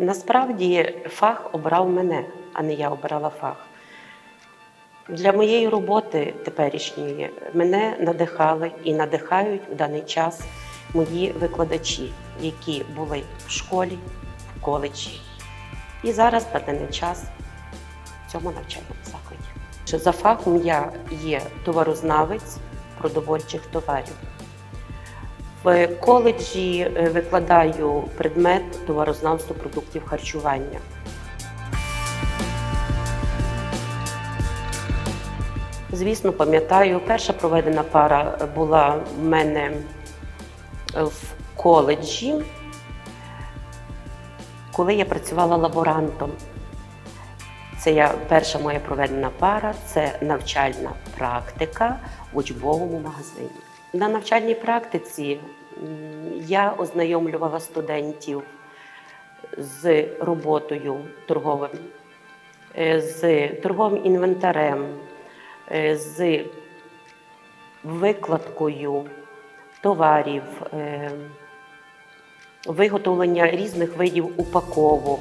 Насправді фах обрав мене, а не я обирала фах. Для моєї роботи теперішньої мене надихали і надихають в даний час мої викладачі, які були в школі, в коледжі і зараз на даний час в цьому навчальному закладі. За фахом я є товарознавець продовольчих товарів. В коледжі е, викладаю предмет товарознавство продуктів харчування. Звісно, пам'ятаю, перша проведена пара була в мене в коледжі, коли я працювала лаборантом. Це я перша моя проведена пара, це навчальна практика в учбовому магазині. На навчальній практиці я ознайомлювала студентів з роботою торговим, е, з торговим інвентарем, е, з викладкою товарів, е, виготовлення різних видів упаковок.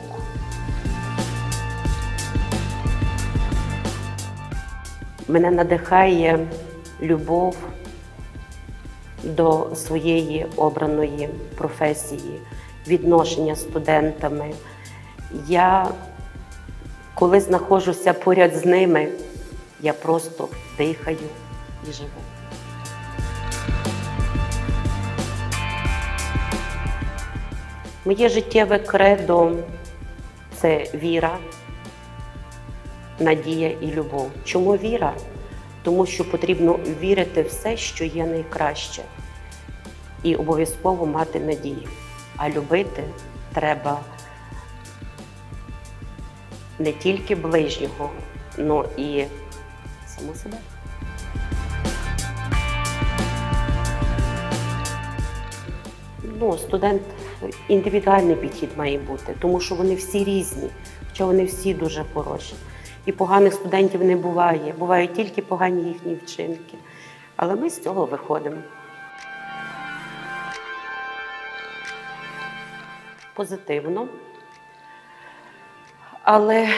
Мене надихає любов до своєї обраної професії, відношення з студентами. Я, коли знаходжуся поряд з ними, я просто дихаю і живу. Моє життєве кредо це віра, надія і любов. Чому віра? Тому що потрібно вірити все, що є найкраще, і обов'язково мати надію. А любити треба не тільки ближнього, але і саму себе. Ну, студент індивідуальний підхід має бути, тому що вони всі різні, хоча вони всі дуже хороші. І поганих студентів не буває, бувають тільки погані їхні вчинки. Але ми з цього виходимо. Позитивно. Але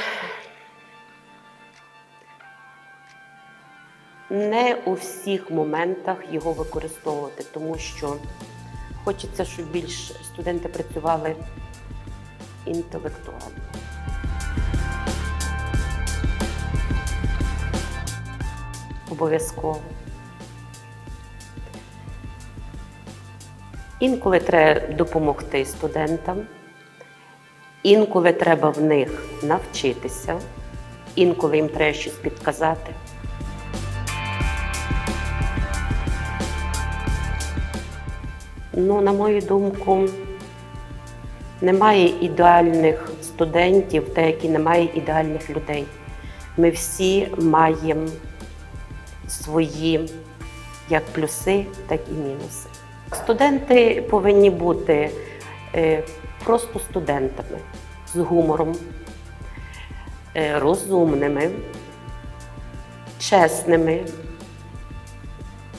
не у всіх моментах його використовувати, тому що хочеться, щоб більш студенти працювали інтелектуально. Обов'язково. Інколи треба допомогти студентам, інколи треба в них навчитися, інколи їм треба щось підказати. Ну, на мою думку, немає ідеальних студентів, та як і немає ідеальних людей. Ми всі маємо свої як плюси, так і мінуси. Студенти повинні бути е, просто студентами з гумором, е, розумними, чесними,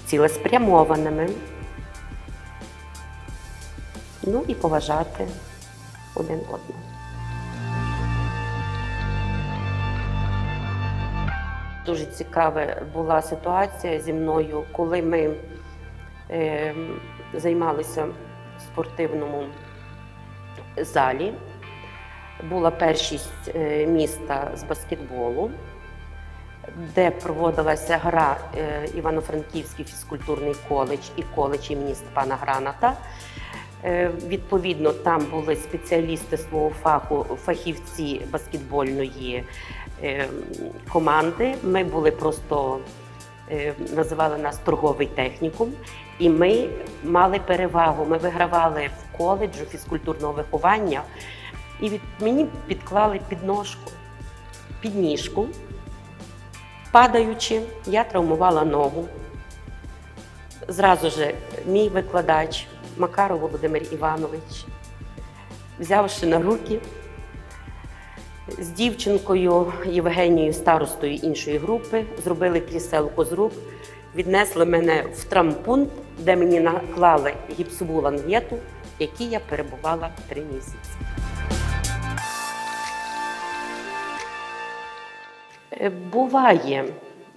цілеспрямованими. Ну і поважати один одного. Дуже цікава була ситуація зі мною, коли ми е, займалися в спортивному залі. Була першість е, міста з баскетболу, де проводилася гра е, Івано-Франківський фізкультурний коледж і коледж імені Степана Граната. Е, Відповідно, там були спеціалісти свого фаху, фахівці баскетбольної команди. Ми були просто е, називали нас торговий технікум, і ми мали перевагу. Ми вигравали в коледжу фізкультурного виховання, і від мені підклали підножку, підніжку. Падаючи, я травмувала ногу. Зразу ж мій викладач Макаров Володимир Іванович, взявши на руки з дівчинкою Євгенією, старостою іншої групи, зробили кріселку з рук, віднесли мене в трампункт, де мені наклали гіпсову лангету, в якій я перебувала три місяці. Е, буває,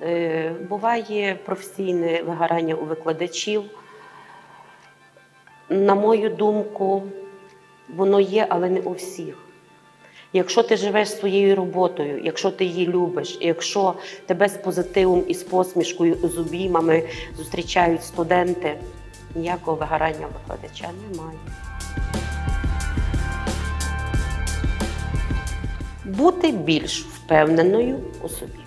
е, буває професійне вигорання у викладачів. На мою думку, воно є, але не у всіх. Якщо ти живеш своєю роботою, якщо ти її любиш, якщо тебе з позитивом і з посмішкою, з обіймами зустрічають студенти, ніякого вигорання викладача немає. Бути більш впевненою у собі.